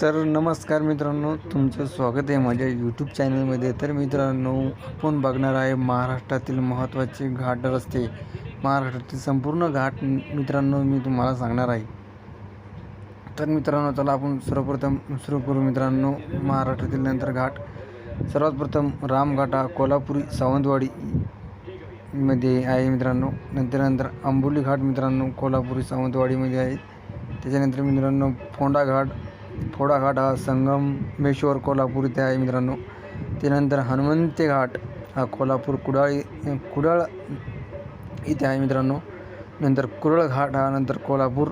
तर नमस्कार मित्रांनो तुमचं स्वागत आहे माझ्या यूट्यूब चॅनलमध्ये तर मित्रांनो आपण बघणार आहे महाराष्ट्रातील महत्त्वाचे घाट रस्ते. महाराष्ट्रातील संपूर्ण घाट मित्रांनो मी तुम्हाला सांगणार आहे. तर मित्रांनो चला आपण सर्वप्रथम सुरू करू मित्रांनो महाराष्ट्रातील नंतर घाट. सर्वात प्रथम रामघाटा हा कोल्हापुरी सावंतवाडी मध्ये आहे मित्रांनो. नंतर नंतर आंबोली घाट मित्रांनो कोल्हापुरी सावंतवाडीमध्ये आहे. त्याच्यानंतर मित्रांनो फोंडा घाट फोडा घाट हा संगमेश्वर कोल्हापूर इथे आहे मित्रांनो. त्यानंतर हनुमंते घाट हा कोल्हापूर कुडाळ कुडाळ इथे आहे मित्रांनो. नंतर कुरळ घाट हा नंतर कोल्हापूर.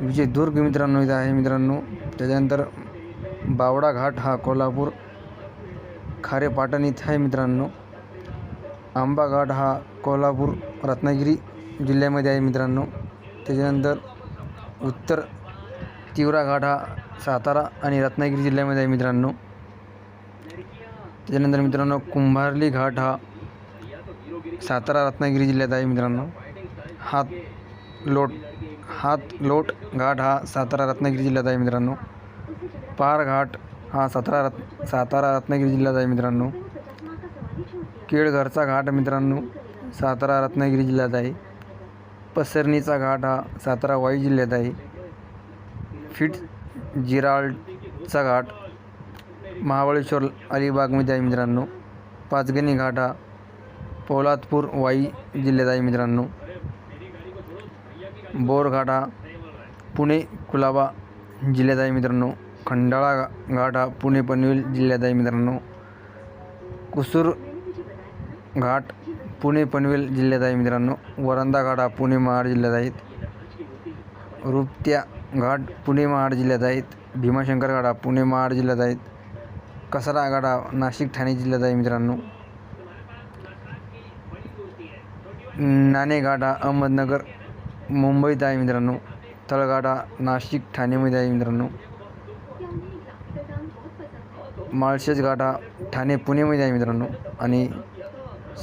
विजयदुर्ग मित्रांनो इथे आहे मित्रांनो. त्याच्यानंतर बावडा घाट हा कोल्हापूर. खारेपाटण इथे आहे मित्रांनो. आंबा घाट हा कोल्हापूर. रत्नागिरी जिल्ह्यामध्ये आहे मित्रांनो. त्याच्यानंतर उत्तर तिवरा घाट हा सातारा आणि रत्नागिरी जिल्ह्यामध्ये आहे मित्रांनो. त्याच्यानंतर मित्रांनो, कुंभारली घाट हा सातारा, रत्नागिरी जिल्ह्यात आहे मित्रांनो. हात लोट हात लोट घाट हा सातारा, रत्नागिरी जिल्ह्यात आहे मित्रांनो. पार घाट हा सातारा, रत्, सातारा, रत्नागिरी जिल्ह्यात आहे मित्रांनो. केळघरचा घाट मित्रांनो, सातारा, रत्नागिरी जिल्ह्यात आहे. पसरणीचा घाट हा सातारा वाई जिल्ह्यात आहे. फिट जिराल्डचा घाट महाबळेश्वर अलिबागमध्ये आहे मित्रांनो. पाचगणी घाट हा पोलादपूर वाई जिल्ह्यात आहे मित्रांनो. बोरघाट हा पुणे कुलाबा जिल्ह्यात आहे मित्रांनो. खंडाळा घाट हा पुणे पनवेल जिल्ह्यात आहे मित्रांनो. कुसूर घाट पुणे पनवेल जिल्ह्यात आहे मित्रांनो. वरंदा घाट हा पुणे महाड जिल्ह्यात आहेत. रुपत्या घाट पुणे महाड जिल्ह्यात आहेत. भीमाशंकर गाडा पुणे महाड जिल्ह्यात आहेत. कसरा गाडा नाशिक ठाणे जिल्ह्यात आहे मित्रांनो. नाणे अहमदनगर मुंबईत आहे मित्रांनो. तळगाडा नाशिक ठाणेमध्ये आहे मित्रांनो. माळशेज गाडा ठाणे पुणेमध्ये आहे मित्रांनो. आणि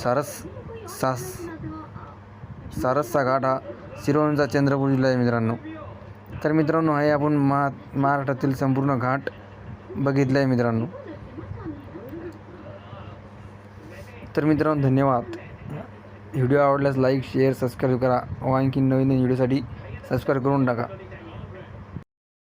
सारस सास सारसचा गाडा सिरोंचा चंद्रपूर जिल्हा आहे मित्रांनो. तर मित्रांनो हे आपण महा महाराष्ट्रातील संपूर्ण घाट बघितलं आहे मित्रांनो. तर मित्रांनो धन्यवाद. व्हिडिओ आवडल्यास लाईक शेअर सबस्क्राईब करा. व आणखी नवीन नवीन व्हिडिओसाठी सबस्क्राईब करून टाका.